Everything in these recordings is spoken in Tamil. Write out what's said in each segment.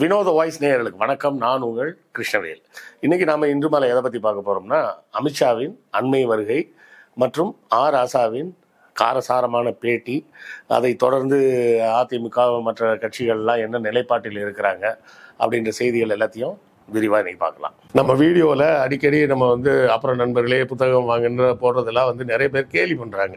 வினோத வாய்ஸ் நேயர்களுக்கு வணக்கம். நான் உங்கள் கிருஷ்ணவேல். இன்னைக்கு நாம இன்று மாலை எதை பத்தி பார்க்க போறோம்னா அமித்ஷாவின் அண்மை வருகை மற்றும் ஆர் ஆசாவின் காரசாரமான பேட்டி அதை தொடர்ந்து அதிமுக மற்ற கட்சிகள்லாம் என்ன நிலைப்பாட்டில் இருக்கிறாங்க அப்படின்ற செய்திகள் எல்லாத்தையும் விரிவாக இன்னைக்கு பார்க்கலாம். நம்ம வீடியோவில் அடிக்கடி நம்ம வந்து அப்புறம் நண்பர்களே புத்தகம் வாங்குன்ற போடுறதெல்லாம் வந்து நிறைய பேர் கேலி பண்ணுறாங்க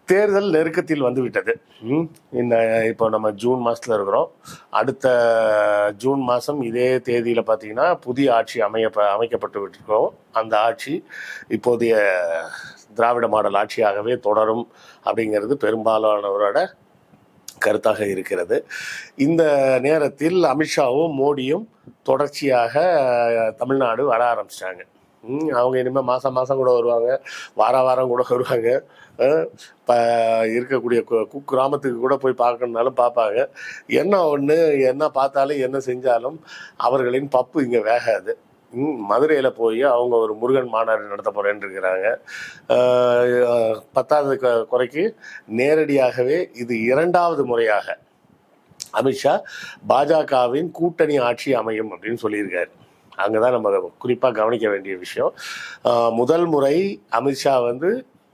தேர்தல் நெருக்கத்தில் வந்து விட்டது ம், இந்த இப்போ நம்ம ஜூன் மாதத்தில் இருக்கிறோம். அடுத்த ஜூன் மாதம் இதே தேதியில் பார்த்தீங்கன்னா புதிய ஆட்சி அமைய அமைக்கப்பட்டு விட்டிருக்கோம் அந்த ஆட்சி இப்போதைய திராவிட மாடல் ஆட்சியாகவே தொடரும் அப்படிங்கிறது பெரும்பாலானவரோட கருத்தாக இருக்கிறது. இந்த நேரத்தில் அமித்ஷாவும் மோடியும் தொடர்ச்சியாக தமிழ்நாடு வர ஆரம்பிச்சிட்டாங்க. அவங்க இனிமேல் மாதம் மாதம் கூட வருவாங்க. வார வாரம் கூட வருவாங்க. இப்போ இருக்கக்கூடிய கு- குக்கிராமத்துக்கு கூட போய் பார்க்கணுனாலும் பார்ப்பாங்க. என்ன ஒன்று என்ன பார்த்தாலும் என்ன செஞ்சாலும் அவர்களின் பப்பு இங்கே வேகாது. ம், மதுரையில் போய் அவங்க ஒரு முருகன் மாநாடு நடத்த போகிறேன்னு இருக்கிறாங்க. பத்தாவது குறைக்கு நேரடியாகவே இது இரண்டாவது முறையாக அமித்ஷா பாஜகவின் கூட்டணி ஆட்சி அமையும் அப்படின்னு சொல்லியிருக்காரு. அங்கே தான் நம்ம குறிப்பாக கவனிக்க வேண்டிய விஷயம். முதல் முறை அமித்ஷா வந்து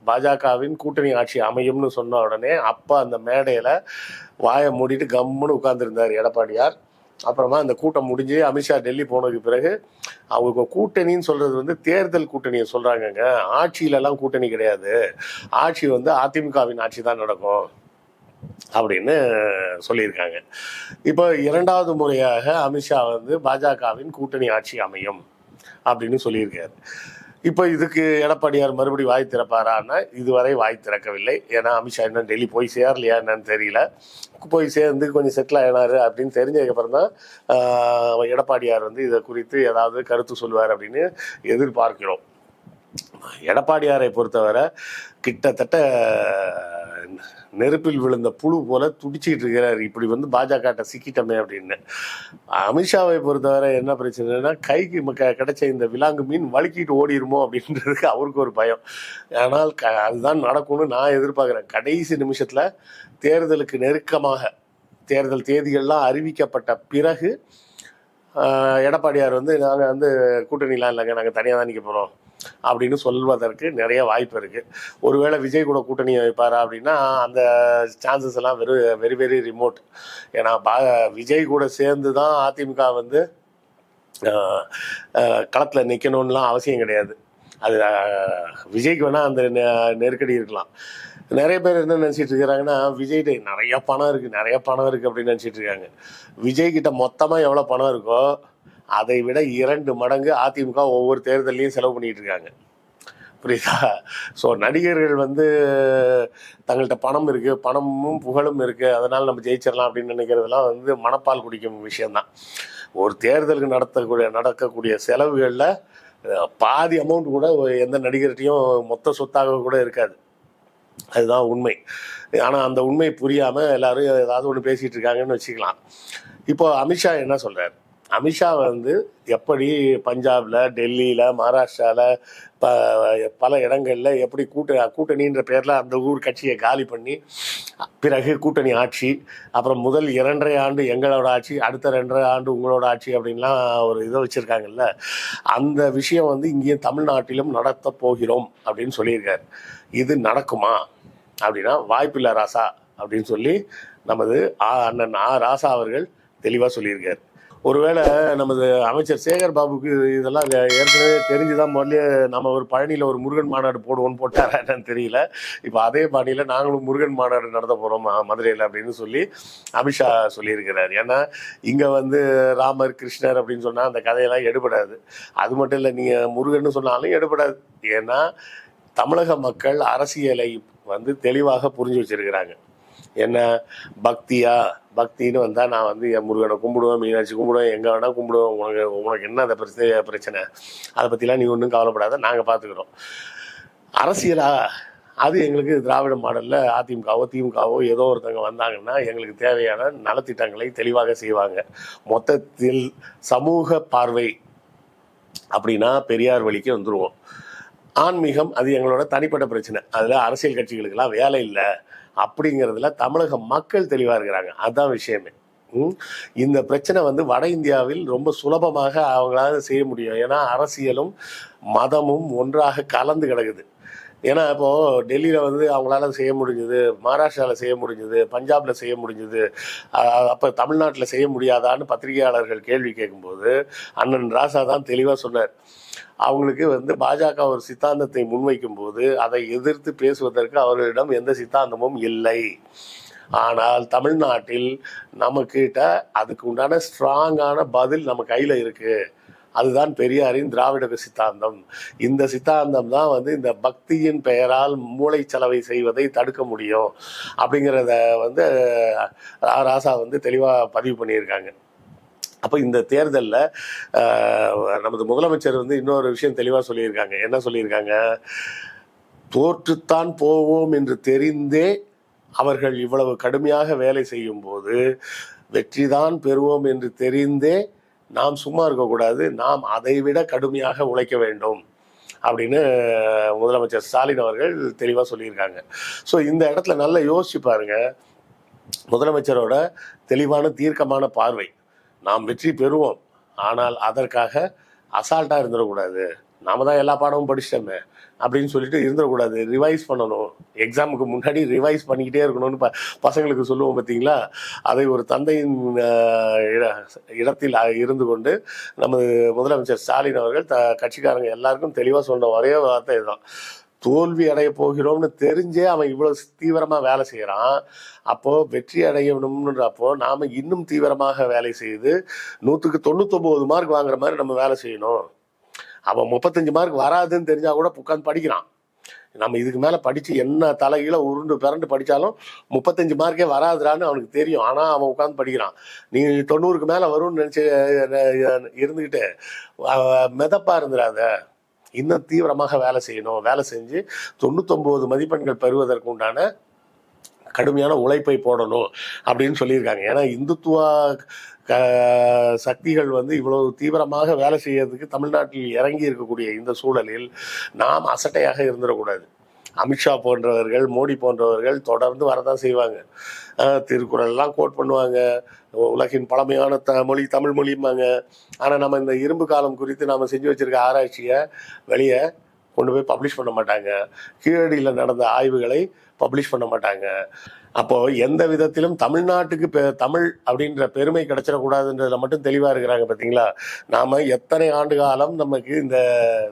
பாஜகவின் கூட்டணி ஆட்சி அமையும்னு சொன்ன உடனே அப்போ அந்த மேடையில் வாயை மூடிட்டு கம்முன்னு உட்கார்ந்துருந்தார் எடப்பாடியார். அப்புறமா அந்த கூட்டம் முடிஞ்சு அமித்ஷா டெல்லி போனதுக்கு பிறகு அவங்க கூட்டணின்னு சொல்றது வந்து தேர்தல் கூட்டணியை சொல்றாங்கங்க. ஆட்சியிலலாம் கூட்டணி கிடையாது. ஆட்சி வந்து அதிமுகவின் ஆட்சி தான் நடக்கும். அப்படின்னு சொல்லியிருக்காங்க. இப்போ இரண்டாவது முறையாக அமித்ஷா வந்து பாஜகவின் கூட்டணி ஆட்சி அமையும் அப்படின்னு சொல்லியிருக்காரு. இப்போ இதுக்கு எடப்பாடியார் மறுபடி வாய் திறப்பாரான்னா இதுவரை வாய் திறக்கவில்லை. ஏன்னா அமித்ஷா இன்னும் டெல்லி போய் சேரலையா என்னன்னு தெரியல. போய் சேர்ந்து கொஞ்சம் செட்டில் ஆயினாரு அப்படின்னு தெரிஞ்சதுக்கப்புறம் தான் ஆஹ், எடப்பாடியார் வந்து இதை குறித்து ஏதாவது கருத்து சொல்லுவார் அப்படின்னு எதிர்பார்க்கிறோம். எடப்பாடியாரை பொறுத்தவரை கிட்டத்தட்ட நெருப்பில் விழுந்த புழு போல துடிச்சிட்டு இருக்கிறார். இப்படி வந்து பாஜக சிக்கிட்டமே அப்படின்னு. அமித்ஷாவை பொறுத்தவரை என்ன பிரச்சனைனா கைக்கு கிடைச்ச இந்த விலாங்கு மீன் வழுக்கிட்டு ஓடிருமோ அப்படின்றதுக்கு அவருக்கு ஒரு பயம். ஆனால் க அதுதான் நடக்கும்னு நான் எதிர்பார்க்குறேன். கடைசி நிமிஷத்தில் தேர்தலுக்கு நெருக்கமாக தேர்தல் தேதிகள்லாம் அறிவிக்கப்பட்ட பிறகு எடப்பாடியார் வந்து நாங்கள் வந்து கூட்டணிலாம் இல்லைங்க. நாங்கள் தனியாக தான் நிற்க போகிறோம் அப்படின்னு சொல்வதற்கு நிறைய வாய்ப்பு இருக்கு. ஒருவேளை விஜய் கூட கூட்டணி வைப்பார் அப்படின்னா அந்த சான்சஸ் எல்லாம் வெறு வெரி வெரி ரிமோட் ஏன்னா பா விஜய் கூட சேர்ந்து தான் அதிமுக வந்து களத்தில் நிற்கணும்லாம் அவசியம் கிடையாது. அது விஜய்க்கு வேணால் அந்த நெ- நெருக்கடி இருக்கலாம். நிறைய பேர் என்ன நினச்சிட்டு இருக்கிறாங்கன்னா விஜய்கிட்ட நிறைய பணம் இருக்குது நிறைய பணம் இருக்குது அப்படின்னு நினச்சிட்டு இருக்காங்க. விஜய் கிட்ட மொத்தமாக எவ்வளோ பணம் இருக்கோ அதை விட இரண்டு மடங்கு அதிமுக ஒவ்வொரு தேர்தலையும் செலவு பண்ணிட்டு இருக்காங்க. புரியுதா? ஸோ நடிகர்கள் வந்து தங்கள்கிட்ட பணம் இருக்குது பணமும் புகழும் இருக்குது அதனால் நம்ம ஜெயிச்சிடலாம் அப்படின்னு நினைக்கிறதெல்லாம் வந்து மனப்பால் குடிக்கும் விஷயம்தான். ஒரு தேர்தலுக்கு நடத்தக்கூடிய நடக்கக்கூடிய செலவுகளில் பாதி அமௌண்ட் கூட எந்த நடிகர்கிட்டையும் மொத்த சொத்தாக கூட இருக்காது. அதுதான் உண்மை. ஆனால் அந்த உண்மை புரியாமல் எல்லாரும் ஏதாவது ஒன்று பேசிகிட்டு இருக்காங்கன்னு வச்சுக்கலாம். இப்போ அமித்ஷா என்ன சொல்கிறார் அமித்ஷா வந்து எப்படி பஞ்சாபில் டெல்லியில் மகாராஷ்டிராவில் ப பல இடங்களில் எப்படி கூட்ட கூட்டணின்ற பேரில் அந்த ஊர் கட்சியை காலி பண்ணி பிறகு கூட்டணி ஆட்சி அப்புறம் முதல் இரண்டரை ஆண்டு எங்களோட ஆட்சி அடுத்த ரெண்டரை ஆண்டு உங்களோட ஆட்சி அப்படின்லாம் ஒரு இதை வச்சுருக்காங்கல்ல. அந்த விஷயம் வந்து இங்கேயும் தமிழ்நாட்டிலும் நடத்த போகிறோம் அப்படின்னு சொல்லியிருக்காரு. இது நடக்குமா? அப்படின்னா வாய்ப்பில்லை ராசா அப்படின்னு சொல்லி நமது ஆ அண்ணன் ஆ ராசா அவர்கள் தெளிவாக சொல்லியிருக்காரு. ஒருவேளை நமது அமைச்சர் சேகர் பாபுக்கு இதெல்லாம் ஏற்கனவே தெரிஞ்சுதான் முதல்ல நம்ம ஒரு பழனியில் ஒரு முருகன் மாநாடு போடுவோம்னு போட்டாரா என்னன்னு தெரியல. இப்போ அதே பாணியில் நாங்களும் முருகன் மாநாடு நடத்த போகிறோம் மதுரையில் அப்படின்னு சொல்லி அமித்ஷா சொல்லியிருக்கிறார். ஏன்னா இங்கே வந்து ராமர் கிருஷ்ணர் அப்படின்னு சொன்னால் அந்த கதையெல்லாம் எடுபடாது. அது மட்டும் இல்லை நீங்கள் முருகன் சொன்னாலும் எடுபடாது. ஏன்னா தமிழக மக்கள் அரசியலை வந்து தெளிவாக புரிஞ்சு வச்சிருக்கிறாங்க. என்ன பக்தியா? பக்தின்னு வந்தால் நான் வந்து என் முருகனை கும்பிடுவேன் மீனாட்சி கும்பிடுவேன் எங்கே வேணால் கும்பிடுவேன் உனக்கு உனக்கு என்ன அந்த பிரச்சனை பிரச்சனை? அதை பற்றிலாம் நீ ஒன்றும் கவலைப்படாத. நாங்கள் பார்த்துக்குறோம் அரசியலா அது எங்களுக்கு திராவிட மாடலில் அதிமுகவோ திமுகவோ ஏதோ ஒருத்தவங்க வந்தாங்கன்னா எங்களுக்கு தேவையான நலத்திட்டங்களை தெளிவாக செய்வாங்க. மொத்தத்தில் சமூக பார்வை அப்படின்னா பெரியார் வழிக்கு வந்துடுவோம் ஆன்மீகம் அது எங்களோட தனிப்பட்ட பிரச்சனை. அதில் அரசியல் கட்சிகளுக்கெல்லாம் வேலை இல்லை. அப்படிங்கிறதுல தமிழக மக்கள் தெளிவாக இருக்கிறாங்க. அதுதான் விஷயமே. இந்த பிரச்சனை வந்து வட இந்தியாவில் ரொம்ப சுலபமாக அவங்களால செய்ய முடியும். ஏன்னா அரசியலும் மதமும் ஒன்றாக கலந்து கிடக்குது. ஏன்னா இப்போ டெல்லியில் வந்து அவங்களால செய்ய முடிஞ்சது மகாராஷ்டிராவில் செய்ய முடிஞ்சது பஞ்சாபில் செய்ய முடிஞ்சது அப்போ தமிழ்நாட்டில் செய்ய முடியாதான்னு பத்திரிகையாளர்கள் கேள்வி கேட்கும்போது அண்ணன் ராசா தான் தெளிவாக சொன்னார். அவங்களுக்கு வந்து பாஜக ஒரு சித்தாந்தத்தை முன்வைக்கும் போது அதை எதிர்த்து பேசுவதற்கு அவர்களிடம் எந்த சித்தாந்தமும் இல்லை. ஆனால் தமிழ்நாட்டில் நம்மக்கிட்ட அதுக்கு உண்டான ஸ்ட்ராங்கான பதில் நம்ம கையில் இருக்குது அதுதான் பெரியாரின் திராவிட சித்தாந்தம். இந்த சித்தாந்தம் தான் வந்து இந்த பக்தியின் பெயரால் மூளை செலவை செய்வதை தடுக்க முடியும். அப்படிங்கிறத வந்து ராசா வந்து தெளிவாக பதிவு பண்ணியிருக்காங்க. அப்போ இந்த தேர்தலில் நமது முதலமைச்சர் வந்து இன்னொரு விஷயம் தெளிவாக சொல்லியிருக்காங்க. என்ன சொல்லியிருக்காங்க? தோற்றுத்தான் போவோம் என்று தெரிந்தே அவர்கள் இவ்வளவு கடுமையாக வேலை செய்யும் போது வெற்றிதான் பெறுவோம் என்று தெரிந்தே நாம் சும்மா இருக்கக்கூடாது நாம் அதைவிட கடுமையாக உழைக்க வேண்டும். அப்படின்னு முதலமைச்சர் ஸ்டாலின் அவர்கள் தெளிவாக சொல்லியிருக்காங்க. ஸோ இந்த இடத்துல நல்லா யோசிச்சு பாருங்க. முதலமைச்சரோட தெளிவான தீர்க்கமான பார்வை. நாம் வெற்றி பெறுவோம். ஆனால் அதற்காக அசால்ட்டாக இருந்துடக்கூடாது. நாம தான் எல்லா பாடமும் படிச்சிட்டோமே அப்படின்னு சொல்லிட்டு இருந்துடக்கூடாது. ரிவைஸ் பண்ணணும். எக்ஸாமுக்கு முன்னாடி ரிவைஸ் பண்ணிக்கிட்டே இருக்கணும்னு ப பசங்களுக்கு சொல்லுவோம் பார்த்தீங்களா? அதை ஒரு தந்தையின் இட- இடத்தில் இருந்து கொண்டு நமது முதலமைச்சர் ஸ்டாலின் அவர்கள் த கட்சிக்காரங்க எல்லாருக்கும் தெளிவாக சொன்ன ஒரே வார்த்தை இதுதான். தோல்வி அடைய போகிறோம்னு தெரிஞ்சே அவன் இவ்வளவு தீவிரமா வேலை செய்யறான் அப்போ வெற்றி அடையணும்ன்றப்போ நாம இன்னும் தீவிரமாக வேலை செய்து நூற்றுக்கு தொண்ணூத்தொன்பது மார்க் வாங்குற மாதிரி நம்ம வேலை செய்யணும். அவன் முப்பத்தஞ்சு மார்க் வராதுன்னு தெரிஞ்சா கூட உட்காந்து படிக்கிறான். நம்ம இதுக்கு மேல படிச்சு என்ன தலைகீழ உருண்டு பிறண்டு படிச்சாலும் முப்பத்தஞ்சு மார்க்கே வராதுடான்னு அவனுக்கு தெரியும். ஆனா அவன் உட்காந்து படிக்கிறான். நீ தொண்ணூறுக்கு மேல வரும்னு நினைச்சு அஹ், இருந்துகிட்டு இருந்துடாத. இன்னும் தீவிரமாக வேலை செய்யணும். வேலை செஞ்சு தொண்ணூத்தொம்பது மதிப்பெண்கள் பெறுவதற்கு உண்டான கடுமையான உழைப்பை போடணும் அப்படின்னு சொல்லியிருக்காங்க. ஏன்னா இந்துத்துவா க- சக்திகள் வந்து இவ்வளவு தீவிரமாக வேலை செய்யறதுக்கு தமிழ்நாட்டில் இறங்கி இருக்கக்கூடிய இந்த சூழலில் நாம் அசட்டையாக இருந்துடக்கூடாது. அமித்ஷா போன்றவர்கள் மோடி போன்றவர்கள் தொடர்ந்து வரதான் செய்வாங்க. திருக்குறள்லாம் கோட் பண்ணுவாங்க. உலகின் பழமையான த மொழி தமிழ் மொழியும்பாங்க ஆனால் நம்ம இந்த இரும்பு காலம் குறித்து நாம் செஞ்சு வச்சிருக்க ஆராய்ச்சியை வெளியே கொண்டு போய் பப்ளிஷ் பண்ண மாட்டாங்க. கீழடியில் நடந்த ஆய்வுகளை பப்ளிஷ் பண்ண மாட்டாங்க. அப்போ எந்த விதத்திலும் தமிழ்நாட்டுக்கு பெ- தமிழ் அப்படின்ற பெருமை கிடைச்சிடக்கூடாதுன்றதுல மட்டும் தெளிவாக இருக்கிறாங்க பார்த்தீங்களா நாம் எத்தனை ஆண்டு காலம் நமக்கு இந்த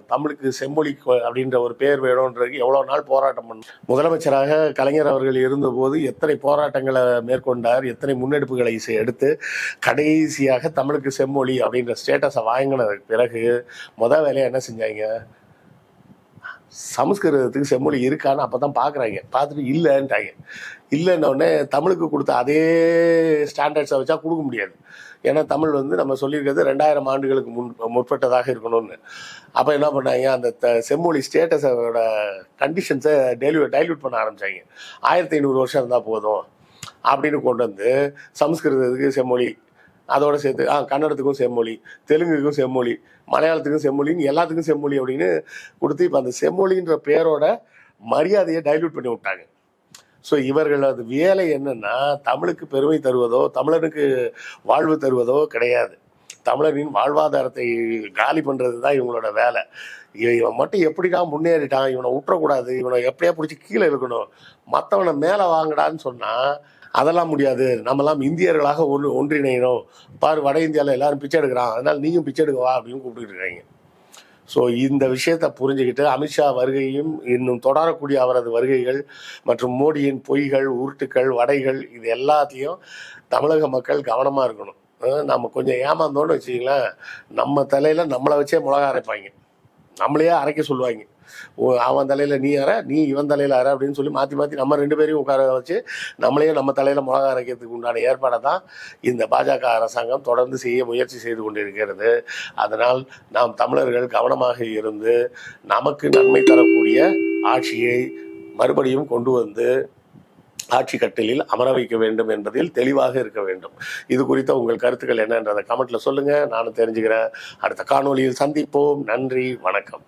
தமிழுக்கு செம்மொழி அப்படின்ற ஒரு பேர் வேணும்ன்றது எவ்வளோ நாள் போராட்டம் பண்ணும் முதலமைச்சராக கலைஞர் அவர்கள் இருந்தபோது எத்தனை போராட்டங்களை மேற்கொண்டார் எத்தனை முன்னெடுப்புகளை எடுத்து கடைசியாக தமிழுக்கு செம்மொழி அப்படின்ற ஸ்டேட்டஸை வாங்கினதுக்கு பிறகு முத வேலையை என்ன செஞ்சாங்க? சமஸ்கிருதத்துக்கு செம்மொழி இருக்கான்னு அப்போ தான் பார்க்குறாங்க பார்த்துட்டு இல்லைன்ட்டாங்க. இல்லைன்னொடனே தமிழுக்கு கொடுத்த அதே ஸ்டாண்டர்ட்ஸை வச்சா கொடுக்க முடியாது. ஏன்னா தமிழ் வந்து நம்ம சொல்லியிருக்கிறது ரெண்டாயிரம் ஆண்டுகளுக்கு முன் முற்பட்டதாக இருக்கணும்னு. அப்போ என்ன பண்ணாங்க? அந்த த- செம்மொழி ஸ்டேட்டஸோட கண்டிஷன்ஸை டெலிவ டைல்யூட் பண்ண ஆரம்பித்தாங்க ஆயிரத்தி ஐநூறு வருஷம் இருந்தால் போதும். அப்படின்னு கொண்டு வந்து சமஸ்கிருதத்துக்கு செம்மொழி அதோட சேர்த்து ஆ கன்னடத்துக்கும் செம்மொழி தெலுங்குக்கும் செம்மொழி மலையாளத்துக்கும் செம்மொழின்னு எல்லாத்துக்கும் செம்மொழி அப்படின்னு கொடுத்து இப்போ அந்த செம்மொழின்ற பேரோட மரியாதையை டைல்யூட் பண்ணி விட்டாங்க. ஸோ இவர்களது வேலை என்னன்னா தமிழுக்கு பெருமை தருவதோ தமிழனுக்கு வாழ்வு தருவதோ கிடையாது. தமிழரின் வாழ்வாதாரத்தை காலி பண்ணுறது தான் இவங்களோட வேலை. இவன் மட்டும் எப்படிடா முன்னேறிட்டான் இவனை விட்டுறக்கூடாது இவனை எப்படியா பிடிச்சி கீழே இருக்கணும் மற்றவனை மேலே வாங்கடான்னு சொன்னால் அதெல்லாம் முடியாது. நம்மலாம் இந்தியர்களாக ஒன்று ஒன்றிணையணும் பாரு வட இந்தியாவில் எல்லாரும் பிச்சை எடுக்கிறான். அதனால் நீயும் பிச்சை எடுக்க வா அப்படின்னு கூப்பிட்டு இருக்காங்க. ஸோ இந்த விஷயத்தை புரிஞ்சுக்கிட்டு அமித்ஷா வருகையும் இன்னும் தொடரக்கூடிய அவரது வருகைகள் மற்றும் மோடியின் பொய்கள் உருட்டுக்கள் வடைகள் இது எல்லாத்தையும் தமிழக மக்கள் கவனமாக இருக்கணும். நம்ம கொஞ்சம் ஏமாந்தோன்னு வச்சிங்களேன் நம்ம தலையில் நம்மளை வச்சே மிளகா அரைப்பாங்க. நம்மளையே அரைக்க சொல்லுவாங்க. அவன் தலையில் நீ அற நீ இவன் தலையில் அற அப்படின்னு சொல்லி மாற்றி மாற்றி நம்ம ரெண்டு பேரையும் உட்கார வச்சு நம்மளையே நம்ம தலையில் மிளகா அரைக்கிறதுக்கு உண்டான ஏற்பாடை தான் இந்த பாஜக அரசாங்கம் தொடர்ந்து செய்ய முயற்சி செய்து கொண்டிருக்கிறது. அதனால் நாம் தமிழர்கள் கவனமாக இருந்து நமக்கு நன்மை தரக்கூடிய ஆட்சியை மறுபடியும் கொண்டு வந்து ஆட்சி கட்டிலில் அமர வைக்க வேண்டும் என்பதில் தெளிவாக இருக்க வேண்டும். இது குறித்த உங்கள் கருத்துக்கள் என்னன்றதை கமெண்ட்ல சொல்லுங்க. நானும் தெரிஞ்சுக்கிறேன். அடுத்த காணொளியில் சந்திப்போம். நன்றி. வணக்கம்.